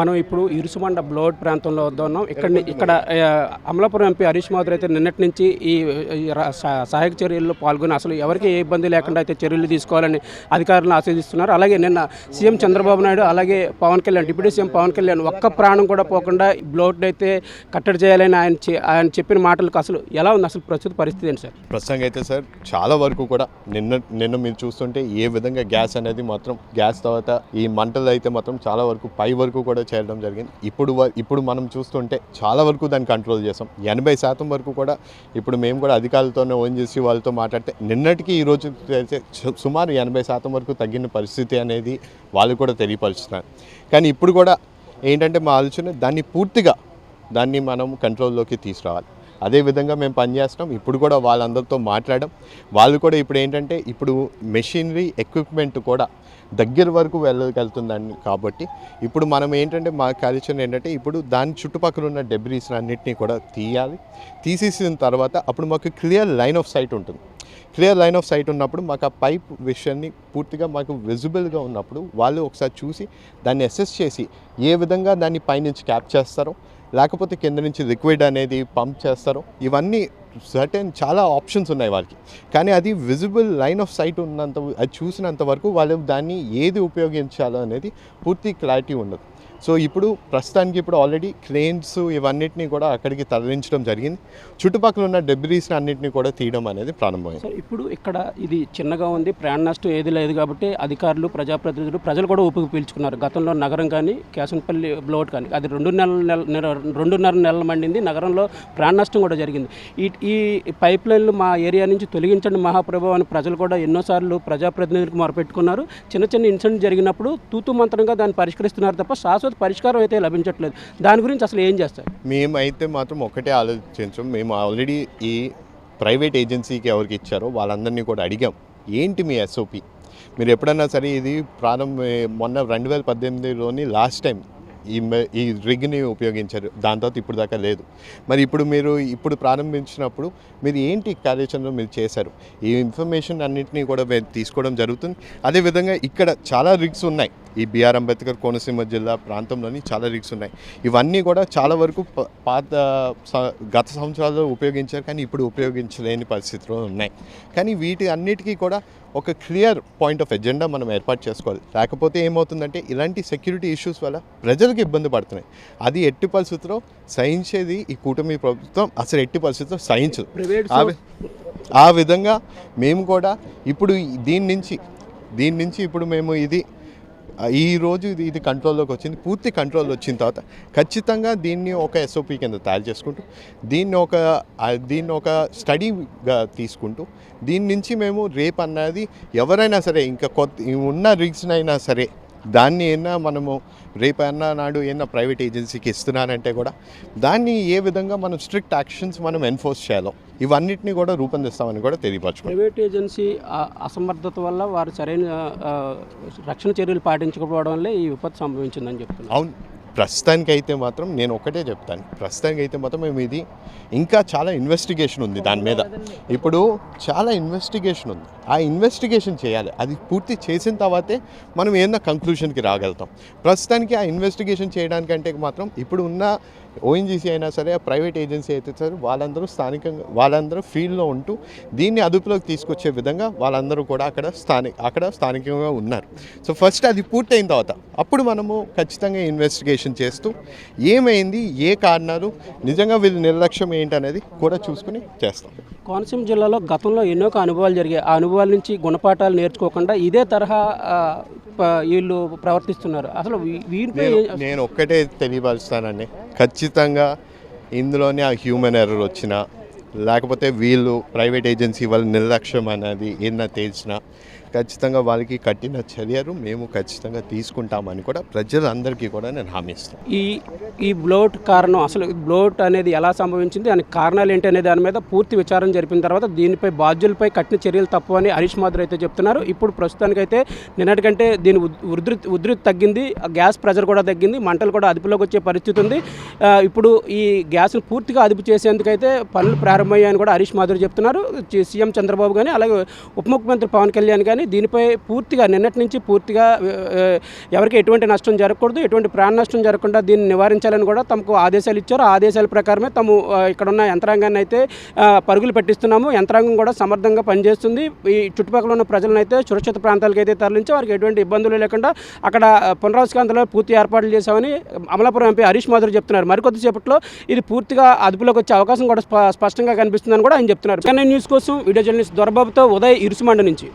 మనం ఇప్పుడు ఇరుసుమండ బ్లోడ్ ప్రాంతంలో వద్ద ఉన్నాం. ఇక్కడ ఇక్కడ అమలాపురం ఎంపీ హరీష్ మాధుర్ అయితే నిన్నటి నుంచి ఈ సహాయక చర్యల్లో పాల్గొని అసలు ఎవరికి ఏ ఇబ్బంది లేకుండా అయితే చర్యలు తీసుకోవాలని అధికారులను ఆశీర్దిస్తున్నారు. అలాగే నిన్న సీఎం చంద్రబాబు నాయుడు అలాగే పవన్ కళ్యాణ్ డిప్యూటీ సీఎం పవన్ కళ్యాణ్ ఒక్క ప్రాణం కూడా పోకుండా బ్లోడ్ అయితే కట్టడి చేయాలని ఆయన ఆయన చెప్పిన మాటలకు అసలు ఎలా ఉంది అసలు ప్రస్తుత పరిస్థితి ఏంటి సార్? ప్రస్తుతం అయితే సార్ చాలా వరకు కూడా నిన్న నిన్న మీరు చూస్తుంటే ఏ విధంగా గ్యాస్ అనేది మాత్రం గ్యాస్ తర్వాత ఈ మంటలు అయితే మాత్రం చాలా వరకు పై వరకు కూడా చేరడం జరిగింది. ఇప్పుడు వ- ఇప్పుడు మనం చూస్తుంటే చాలా వరకు దాన్ని కంట్రోల్ చేసాం. ఎనభై శాతం వరకు కూడా ఇప్పుడు మేము కూడా అధికారులతోనే ఓన్ చేసి వాళ్ళతో మాట్లాడితే నిన్నటికి ఈ రోజు అయితే సుమారు ఎనభై శాతం వరకు తగ్గిన పరిస్థితి అనేది వాళ్ళు కూడా తెలియపరుస్తున్నారు. కానీ ఇప్పుడు కూడా ఏంటంటే మా ఆలోచన దాన్ని పూర్తిగా దాన్ని మనం కంట్రోల్లోకి తీసుకురావాలి. అదే విధంగా మేము పనిచేస్తున్నాం. ఇప్పుడు కూడా వాళ్ళందరితో మాట్లాడడం వాళ్ళు కూడా ఇప్పుడు ఏంటంటే ఇప్పుడు మెషినరీ ఎక్విప్మెంట్ కూడా దగ్గర వరకు వెళ్ళగలుగుతుందని కాబట్టి. ఇప్పుడు మనం ఏంటంటే మా కార్యాచరణ ఏంటంటే ఇప్పుడు దాని చుట్టుపక్కల ఉన్న డెబ్రీస్ అన్నింటినీ కూడా తీయాలి. తీసేసిన తర్వాత అప్పుడు మాకు క్లియర్ లైన్ ఆఫ్ సైట్ ఉంటుంది. క్లియర్ లైన్ ఆఫ్ సైట్ ఉన్నప్పుడు మాకు ఆ పైప్ విషయాన్ని పూర్తిగా మాకు విజిబుల్గా ఉన్నప్పుడు వాళ్ళు ఒకసారి చూసి దాన్ని అసెస్ చేసి ఏ విధంగా దాన్ని పైనుంచి క్యాప్ చేస్తారో లేకపోతే కింద నుంచి లిక్విడ్ అనేది పంప్ చేస్తారు. ఇవన్నీ సర్టెన్ చాలా ఆప్షన్స్ ఉన్నాయి వాళ్ళకి. కానీ అది విజిబుల్ లైన్ ఆఫ్ సైట్ ఉన్నంత అది చూసినంత వరకు వాళ్ళు దాన్ని ఏది ఉపయోగించాలో అనేది పూర్తి క్లారిటీ ఉండదు. సో ఇప్పుడు ప్రస్తుతానికి ఇప్పుడు ఆల్రెడీ క్రెయిన్స్ ఇవన్నిటిని కూడా అక్కడికి తరలించడం జరిగింది. చుట్టుపక్కల ఉన్న డెబ్రీస్ని అన్నింటినీ కూడా తీయడం అనేది ప్రారంభమైంది. సార్ ఇప్పుడు ఇక్కడ ఇది చిన్నగా ఉంది ప్రాణ నష్టం ఏది లేదు కాబట్టి అధికారులు ప్రజాప్రతినిధులు ప్రజలు కూడా ఊపిరి పీల్చుకున్నారు. గతంలో నగరం కానీ కేసన్పల్లి బ్లోట్ కానీ అది రెండు నెలల నెల నెల రెండున్నర నెలలు మండింది. నగరంలో ప్రాణ నష్టం కూడా జరిగింది. ఈ ఈ పైప్ లైన్లు మా ఏరియా నుంచి తొలగించండి మహాప్రభు అని ప్రజలు కూడా ఎన్నోసార్లు ప్రజాప్రతినిధులకు మొరపెట్టుకున్నారు. చిన్న చిన్న ఇన్సిడెంట్ జరిగినప్పుడు తూతు మంత్రంగా దాన్ని పరిష్కరిస్తున్నారు తప్ప శాశ్వత పరిష్కారం అయితే లభించట్లేదు. దాని గురించి అసలు ఏం చేస్తారు? మేమైతే మాత్రం ఒకటే ఆలోచించాం. మేము ఆల్రెడీ ఈ ప్రైవేట్ ఏజెన్సీకి ఎవరికి ఇచ్చారో వాళ్ళందరినీ కూడా అడిగాం. ఏంటి మీ ఎస్ఓపి మీరు ఎప్పుడన్నా సరే ఇది ప్రారంభ మొన్న రెండు వేల పద్దెనిమిదిలోని లాస్ట్ టైం ఈ ఈ రిగ్ని ఉపయోగించారు. దాని తర్వాత ఇప్పుడు దాకా లేదు. మరి ఇప్పుడు మీరు ఇప్పుడు ప్రారంభించినప్పుడు మీరు ఏంటి కార్యాచరణ మీరు చేశారు? ఈ ఇన్ఫర్మేషన్ అన్నింటినీ కూడా తీసుకోవడం జరుగుతుంది. అదేవిధంగా ఇక్కడ చాలా రిగ్స్ ఉన్నాయి. ఈ బిఆర్ అంబేద్కర్ కోనసీమ జిల్లా ప్రాంతంలోని చాలా రిగ్స్ ఉన్నాయి. ఇవన్నీ కూడా చాలా వరకు పాత గత సంవత్సరాల్లో ఉపయోగించారు కానీ ఇప్పుడు ఉపయోగించలేని పరిస్థితిలో ఉన్నాయి. కానీ వీటి అన్నిటికీ కూడా ఒక క్లియర్ పాయింట్ ఆఫ్ ఎజెండా మనం ఏర్పాటు చేసుకోవాలి. లేకపోతే ఏమవుతుందంటే ఇలాంటి సెక్యూరిటీ ఇష్యూస్ వల్ల ప్రజలకు ఇబ్బంది పడుతున్నాయి. అది ఎట్టి పరిస్థితుల్లో సహించేది ఈ కూటమి ప్రభుత్వం అసలు ఎట్టి పరిస్థితుల్లో సహించదు. ఆ విధంగా మేము కూడా ఇప్పుడు దీని నుంచి దీని నుంచి ఇప్పుడు మేము ఇది ఈ రోజు ఇది ఇది కంట్రోల్లోకి వచ్చింది. పూర్తి కంట్రోల్ వచ్చిన తర్వాత ఖచ్చితంగా దీన్ని ఒక ఎస్ఓపి కింద తయారు చేసుకుంటూ దీన్ని ఒక దీన్ని ఒక స్టడీగా తీసుకుంటూ దీని నుంచి మేము రేపు అన్నది ఎవరైనా సరే ఇంకా కొత్త ఉన్న రిగ్స్ని అయినా సరే దాన్ని అయినా మనము రేపు అన్నా నాడు ఏమన్నా ప్రైవేట్ ఏజెన్సీకి ఇస్తున్నారంటే కూడా దాన్ని ఏ విధంగా మనం స్ట్రిక్ట్ యాక్షన్స్ మనం ఎన్ఫోర్స్ చేయాలో ఇవన్నిటిని కూడా రూపొందిస్తామని కూడా తెలియపరచుకోవాలి. ప్రైవేట్ ఏజెన్సీ అసమర్థత వల్ల వారు సరైన రక్షణ చర్యలు పాటించకపోవడం వల్లే ఈ విపత్తు సంభవించిందని చెప్తున్నారు. అవును. ప్రస్తుతానికి అయితే మాత్రం నేను ఒకటే చెప్తాను. ప్రస్తుతానికి అయితే మాత్రం మేము ఇది ఇంకా చాలా ఇన్వెస్టిగేషన్ ఉంది దాని మీద. ఇప్పుడు చాలా ఇన్వెస్టిగేషన్ ఉంది. ఆ ఇన్వెస్టిగేషన్ చేయాలి. అది పూర్తి చేసిన తర్వాతే మనం ఏదైనా కంక్లూషన్కి రాగలుగుతాం. ప్రస్తుతానికి ఆ ఇన్వెస్టిగేషన్ చేయడానికంటే మాత్రం ఇప్పుడు ఉన్న ఓఎన్జీసీ అయినా సరే ఆ ప్రైవేట్ ఏజెన్సీ అయితే సరే వాళ్ళందరూ స్థానికంగా వాళ్ళందరూ ఫీల్డ్లో ఉంటూ దీన్ని అదుపులోకి తీసుకొచ్చే విధంగా వాళ్ళందరూ కూడా అక్కడ స్థానిక అక్కడ స్థానికంగా ఉన్నారు. సో ఫస్ట్ అది పూర్తయిన తర్వాత అప్పుడు మనము ఖచ్చితంగా ఇన్వెస్టిగేషన్ చేస్తూ ఏమైంది ఏ కారణాలు నిజంగా వీళ్ళ నిర్లక్ష్యం ఏంటనేది కూడా చూసుకుని చేస్తాం. కోనసీమ జిల్లాలో గతంలో ఎన్నో అనుభవాలు జరిగాయి. ఆ అనుభవాల నుంచి గుణపాఠాలు నేర్చుకోకుండా ఇదే తరహా వీళ్ళు ప్రవర్తిస్తున్నారు. అసలు వీరిపై నేను ఒక్కటే తెలియపరుస్తానండి. ఖచ్చితంగా ఇందులోనే ఆ హ్యూమన్ ఎర్రర్ వచ్చిన లేకపోతే వీళ్ళు ప్రైవేట్ ఏజెన్సీ వాళ్ళ నిర్లక్ష్యం అనేది ఏదైనా తెలిసినా ఖచ్చితంగా వాళ్ళకి కఠిన చర్యలు మేము ఖచ్చితంగా తీసుకుంటామని కూడా ప్రజలందరికీ కూడా నేను హామీ ఇస్తాను. ఈ ఈ బ్లోట్ కారణం అసలు బ్లోట్ అనేది ఎలా సంభవించింది దానికి కారణాలు ఏంటి అనే దాని మీద పూర్తి విచారణ జరిపిన తర్వాత దీనిపై బాధ్యులపై కఠిన చర్యలు తప్పవని హరీష్ మాధుర్ అయితే చెప్తున్నారు. ఇప్పుడు ప్రస్తుతానికైతే నిన్నటికంటే దీని ఉధృతి ఉధృతి తగ్గింది ఆ గ్యాస్ ప్రెజర్ కూడా తగ్గింది మంటలు కూడా అదుపులోకి వచ్చే పరిస్థితి ఉంది. ఇప్పుడు ఈ గ్యాస్ను పూర్తిగా అదుపు చేసేందుకైతే పనులు ప్రారంభమయ్యాయని కూడా హరీష్ మాధుర్ చెప్తున్నారు. సీఎం చంద్రబాబు కానీ అలాగే ఉప ముఖ్యమంత్రి పవన్ కళ్యాణ్ కానీ కానీ దీనిపై పూర్తిగా నిన్నటి నుంచి పూర్తిగా ఎవరికి ఎటువంటి నష్టం జరగకూడదు ఎటువంటి ప్రాణ నష్టం జరగకుండా దీన్ని నివారించాలని కూడా తమకు ఆదేశాలు ఇచ్చారు. ఆ ఆదేశాల ప్రకారమే తాము ఇక్కడున్న ఇక్కడ ఉన్న యంత్రాంగాన్ని అయితే పరుగులు పెట్టిస్తున్నాము. యంత్రాంగం కూడా సమర్థంగా పనిచేస్తుంది. ఈ చుట్టుపక్కల ఉన్న ప్రజలను అయితే సురక్షిత ప్రాంతాలకు అయితే తరలించి వారికి ఎటువంటి ఇబ్బందులు లేకుండా అక్కడ పునరావసకాంతలో పూర్తి ఏర్పాట్లు చేశామని అమలాపురం ఎంపీ హరీష్ మాధురి చెప్తున్నారు. మరికొద్దిసేపట్లో ఇది పూర్తిగా అదుపులోకి వచ్చే అవకాశం కూడా స్ప- స్పష్టంగా కనిపిస్తుందని కూడా ఆయన చెప్తున్నారు. చెన్నై న్యూస్ కోసం వీడియో జర్నలిస్ట్ దొరబాబుతో ఉదయ్ ఇరుసుమండ నుంచి.